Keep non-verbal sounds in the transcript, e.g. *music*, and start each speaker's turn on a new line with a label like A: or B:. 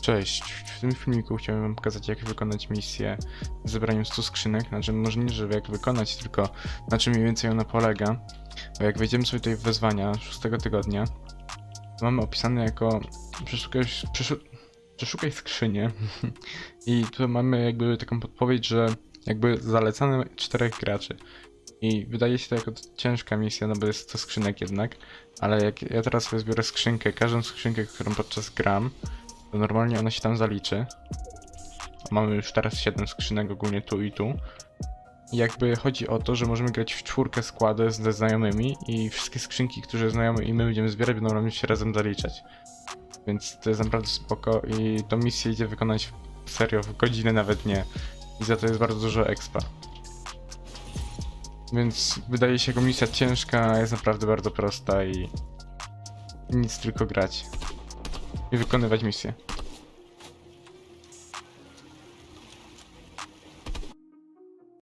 A: Cześć, w tym filmiku chciałem wam pokazać jak wykonać misję z zebraniem 100 skrzynek, znaczy może nie, żeby jak wykonać, tylko na czym mniej więcej ona polega. Bo jak wejdziemy sobie tutaj w wezwania 6 tygodnia, to mamy opisane jako przeszukaj, przeszu, przeszukaj skrzynię *laughs* i tu mamy jakby taką podpowiedź, że jakby zalecane czterech graczy. I wydaje się to jako ciężka misja, no bo jest to skrzynek jednak, ale jak ja teraz sobie zbiorę skrzynkę, każdą skrzynkę, którą podczas gram, normalnie ona się tam zaliczy. Mamy już teraz 7 skrzynek ogólnie tu i tu. I jakby chodzi o to, że możemy grać w czwórkę składy ze znajomymi i wszystkie skrzynki, które znajomy i my będziemy zbierać, będą nam się razem zaliczać. Więc to jest naprawdę spoko i tą misję idzie wykonać serio w godzinę, nawet nie. I za to jest bardzo dużo expa. Więc wydaje się jako misja ciężka, a jest naprawdę bardzo prosta i nic tylko grać i wykonywać misję.